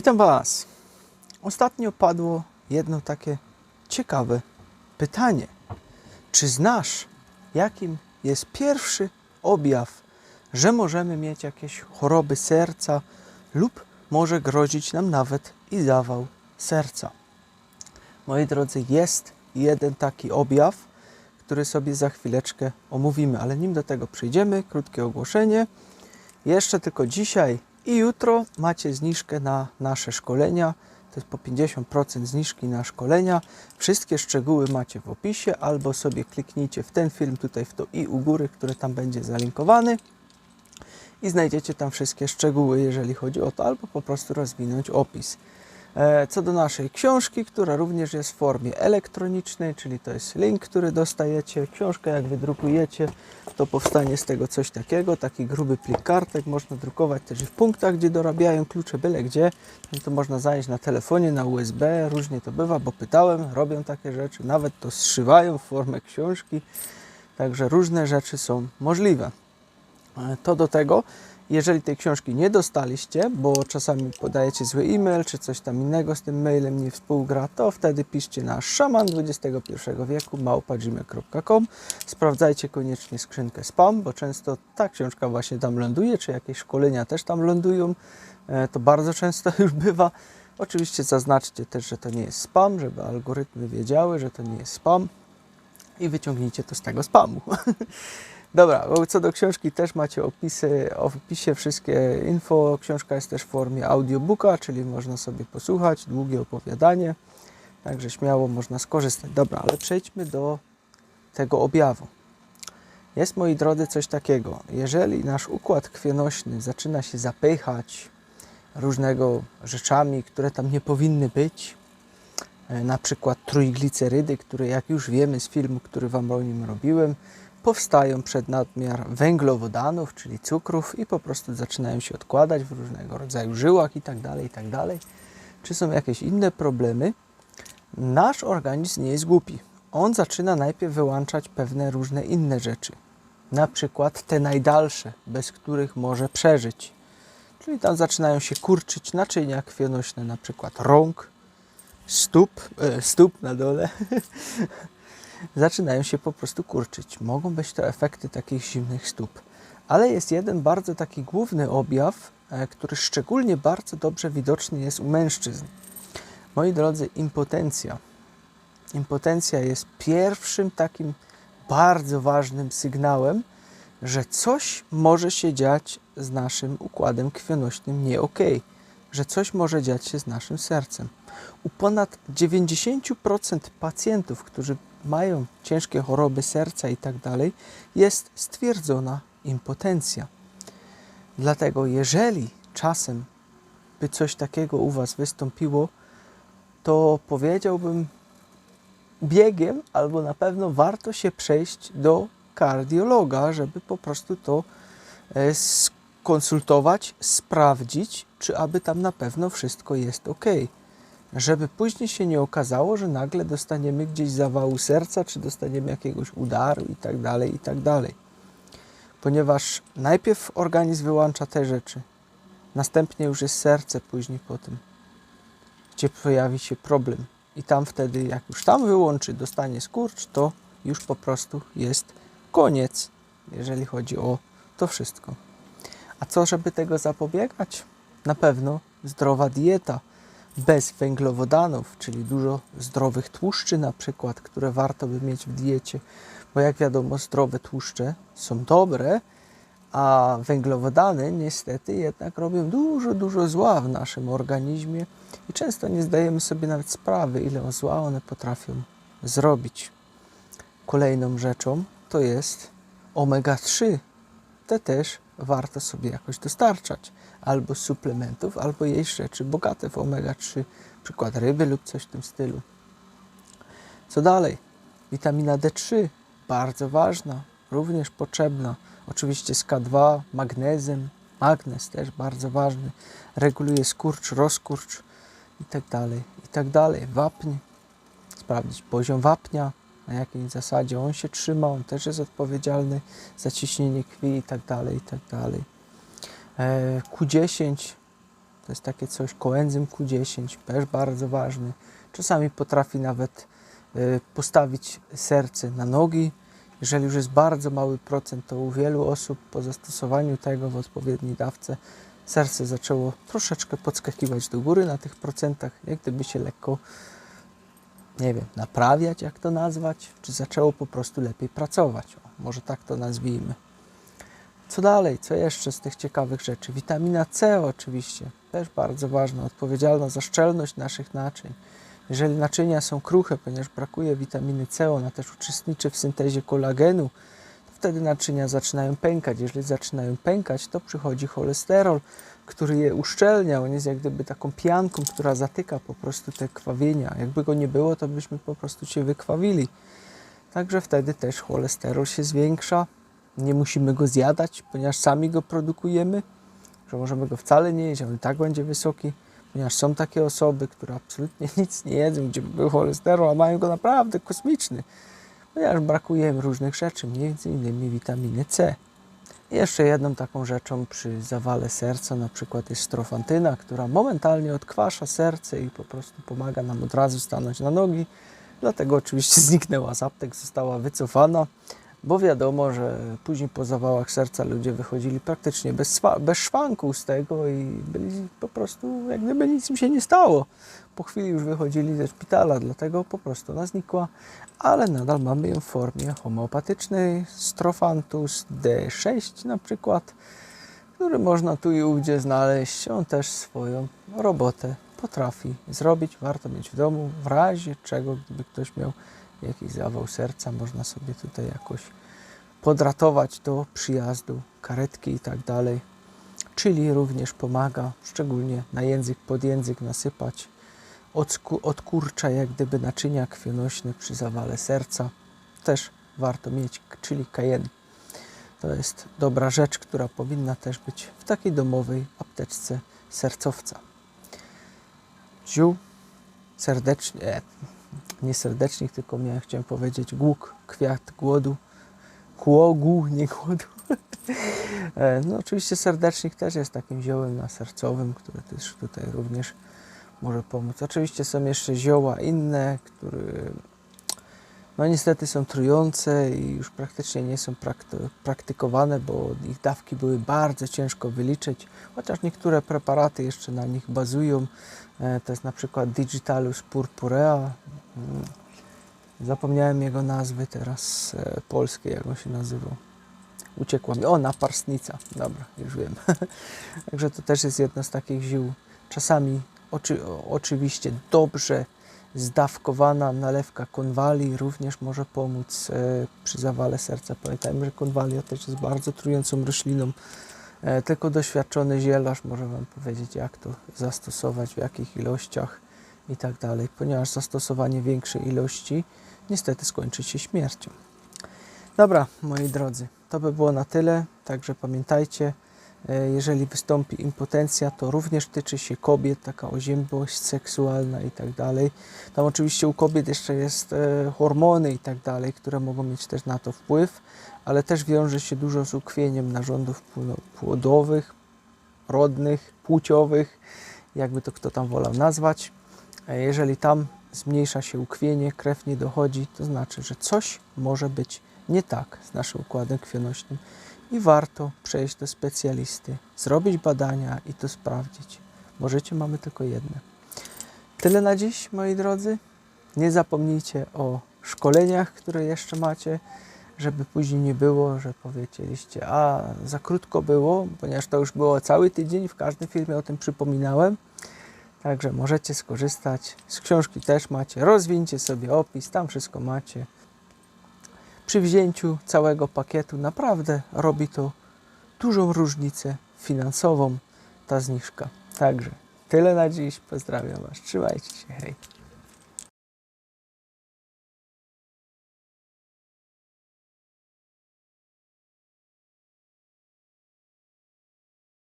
Witam Was. Ostatnio padło jedno takie ciekawe pytanie. Czy znasz, jakim jest pierwszy objaw, że możemy mieć jakieś choroby serca lub może grozić nam nawet i zawał serca? Moi drodzy, jest jeden taki objaw, który sobie za chwileczkę omówimy, ale nim do tego przejdziemy, krótkie ogłoszenie. Jeszcze tylko dzisiaj i jutro macie zniżkę na nasze szkolenia. To jest po 50% zniżki na szkolenia. Wszystkie szczegóły macie w opisie, albo sobie kliknijcie w ten film tutaj w to i u góry, który tam będzie zalinkowany i znajdziecie tam wszystkie szczegóły, jeżeli chodzi o to, albo po prostu rozwinąć opis. E, Co do naszej książki, która również jest w formie elektronicznej, czyli to jest link, który dostajecie. Książkę, jak wydrukujecie, to powstanie z tego coś takiego, taki gruby plik kartek. Można drukować też w punktach, gdzie dorabiają klucze, byle gdzie. No to można zanieść na telefonie, na USB, różnie to bywa, bo pytałem, robią takie rzeczy, nawet to zszywają w formę książki. Także różne rzeczy są możliwe. E, To do tego, jeżeli tej książki nie dostaliście, bo czasami podajecie zły e-mail, czy coś tam innego z tym mailem nie współgra, to wtedy piszcie na szaman XXI wieku Sprawdzajcie koniecznie skrzynkę spam, bo często ta książka właśnie tam ląduje, czy jakieś szkolenia też tam lądują. E, To bardzo często już bywa. Oczywiście zaznaczcie też, że to nie jest spam, żeby algorytmy wiedziały, że to nie jest spam i wyciągnijcie to z tego spamu. Dobra, co do książki też macie opisy, w opisie wszystkie info. Książka jest też w formie audiobooka, czyli można sobie posłuchać, długie opowiadanie, także śmiało można skorzystać. Dobra, ale przejdźmy do tego objawu. Jest, moi drodzy, coś takiego. Jeżeli nasz układ krwionośny zaczyna się zapychać różnego rzeczami, które tam nie powinny być, e, na przykład trójglicerydy, które jak już wiemy z filmu, który Wam o nim robiłem, powstają przed nadmiar węglowodanów, czyli cukrów i po prostu zaczynają się odkładać w różnego rodzaju żyłach i tak dalej, i tak. Czy są jakieś inne problemy? Nasz organizm nie jest głupi. On zaczyna najpierw wyłączać pewne różne inne rzeczy. Na przykład te najdalsze, bez których może przeżyć. Czyli tam zaczynają się kurczyć naczynia krwionośne, na przykład rąk, stóp, e, stóp na dole, zaczynają się po prostu kurczyć. Mogą być to efekty takich zimnych stóp. Ale jest jeden bardzo taki główny objaw, e, który szczególnie bardzo dobrze widoczny jest u mężczyzn. Moi drodzy, impotencja. Impotencja jest pierwszym takim bardzo ważnym sygnałem, że coś może się dziać z naszym układem krwionośnym nie okej, że coś może dziać się z naszym sercem. U ponad 90% pacjentów, którzy mają ciężkie choroby serca i tak jest stwierdzona impotencja. Dlatego, jeżeli czasem by coś takiego u Was wystąpiło, to powiedziałbym biegiem, albo na pewno warto się przejść do kardiologa, żeby po prostu to e, skonsultować, sprawdzić, czy aby tam na pewno wszystko jest ok. Żeby później się nie okazało, że nagle dostaniemy gdzieś zawału serca, czy dostaniemy jakiegoś udaru i tak dalej, i tak dalej. Ponieważ najpierw organizm wyłącza te rzeczy, następnie już jest serce później po tym, gdzie pojawi się problem. I tam wtedy, jak już tam wyłączy, dostanie skurcz, to już po prostu jest koniec, jeżeli chodzi o to wszystko. A co, żeby tego zapobiegać? Na pewno zdrowa dieta, bez węglowodanów, czyli dużo zdrowych tłuszczy na przykład, które warto by mieć w diecie, bo jak wiadomo, zdrowe tłuszcze są dobre, a węglowodany niestety jednak robią dużo, dużo zła w naszym organizmie i często nie zdajemy sobie nawet sprawy, ile zła one potrafią zrobić. Kolejną rzeczą to jest omega-3. Te też warto sobie jakoś dostarczać. Albo suplementów, albo jeść rzeczy bogate w omega-3, przykład ryby lub coś w tym stylu. Co dalej? Witamina D3, bardzo ważna, również potrzebna. Oczywiście z K2, magnezem, magnez też bardzo ważny, reguluje skurcz, rozkurcz i tak dalej, i tak. Wapń, sprawdzić poziom wapnia, na jakiej zasadzie on się trzyma, on też jest odpowiedzialny za ciśnienie krwi i tak dalej, i tak dalej. E, Q10 To jest takie coś, koenzym Q10, też bardzo ważny. Czasami potrafi nawet y, postawić serce na nogi. Jeżeli już jest bardzo mały procent, to u wielu osób po zastosowaniu tego w odpowiedniej dawce serce zaczęło troszeczkę podskakiwać do góry na tych procentach, jak gdyby się lekko, nie wiem, naprawiać, jak to nazwać, czy zaczęło po prostu lepiej pracować. O, może tak to nazwijmy. Co dalej? Co jeszcze z tych ciekawych rzeczy? Witamina C oczywiście, też bardzo ważna, odpowiedzialna za szczelność naszych naczyń. Jeżeli naczynia są kruche, ponieważ brakuje witaminy C, ona też uczestniczy w syntezie kolagenu, wtedy naczynia zaczynają pękać. Jeżeli zaczynają pękać, to przychodzi cholesterol, który je uszczelnia. On jest jak gdyby taką pianką, która zatyka po prostu te krwawienia. Jakby go nie było, to byśmy po prostu się wykrwawili. Także wtedy też cholesterol się zwiększa. Nie musimy go zjadać, ponieważ sami go produkujemy, że możemy go wcale nie jeść, on i tak będzie wysoki, ponieważ są takie osoby, które absolutnie nic nie jedzą, gdzie by był cholesterol, a mają go naprawdę kosmiczny, ponieważ brakuje różnych rzeczy, innymi witaminy C. Jeszcze jedną taką rzeczą przy zawale serca na przykład jest strofantyna, która momentalnie odkwasza serce i po prostu pomaga nam od razu stanąć na nogi. Dlatego oczywiście zniknęła z aptek, została wycofana, bo wiadomo, że później po zawałach serca ludzie wychodzili praktycznie bez, bez szwanku z tego i byli po prostu jak gdyby nic im się nie stało. Po chwili już wychodzili ze szpitala, dlatego po prostu ona znikła, ale nadal mamy ją w formie homeopatycznej, Strophanthus D6 na przykład, który można tu i ówdzie znaleźć. On też swoją robotę potrafi zrobić. Warto mieć w domu, w razie czego, gdyby ktoś miał jakiś zawał serca, można sobie tutaj jakoś podratować do przyjazdu, karetki i tak dalej. Czyli również pomaga, szczególnie na język, pod język nasypać, odsku- odkurcza jak gdyby naczynia krwionośne przy zawale serca. Też warto mieć, czyli cayenne. To jest dobra rzecz, która powinna też być w takiej domowej apteczce sercowca. Ziół serdecznie, e, nie serdecznik, tylko miałem, chciałem powiedzieć głuk, kwiat głodu, kłogu, nie głodu. E, no oczywiście serdecznik też jest takim ziołem nasercowym, które też tutaj również może pomóc. Oczywiście są jeszcze zioła inne, które no niestety są trujące i już praktycznie nie są prakty- praktykowane, bo ich dawki były bardzo ciężko wyliczyć, chociaż niektóre preparaty jeszcze na nich bazują. E, To jest na przykład Digitalus purpurea. Mm, Zapomniałem jego nazwy teraz e, polskiej, jak on się nazywał. Uciekła mi. O, naparstnica. Dobra, już wiem. Także to też jest jedno z takich ziół. Czasami oczy, oczywiście dobrze zdawkowana nalewka konwali również może pomóc e, przy zawale serca. Pamiętajmy, że konwalia też jest bardzo trującą rośliną. E, tylko doświadczony zielarz może Wam powiedzieć, jak to zastosować, w jakich ilościach i tak dalej, ponieważ zastosowanie większej ilości niestety skończy się śmiercią. Dobra, moi drodzy, to by było na tyle. Także pamiętajcie, jeżeli wystąpi impotencja, to również tyczy się kobiet, taka oziębłość seksualna i tak dalej. Tam oczywiście u kobiet jeszcze jest e, hormony i tak dalej, które mogą mieć też na to wpływ, ale też wiąże się dużo z ukrwieniem narządów pło- płodowych, rodnych, płciowych, jakby to kto tam wolał nazwać. E, Jeżeli tam zmniejsza się ukrwienie, krew nie dochodzi, to znaczy, że coś może być nie tak z naszym układem krwionośnym i warto przejść do specjalisty, zrobić badania i to sprawdzić. Bo życie mamy tylko jedno. Tyle na dziś, moi drodzy. Nie zapomnijcie o szkoleniach, które jeszcze macie, żeby później nie było, że powiedzieliście, a za krótko było, ponieważ to już było cały tydzień, w każdym filmie o tym przypominałem. Także możecie skorzystać. Z książki też macie. Rozwinьcie sobie opis, tam wszystko macie. Przy wzięciu całego pakietu naprawdę robi to dużą różnicę finansową ta zniżka. Także tyle na dziś. Pozdrawiam Was. Trzymajcie się. Hej.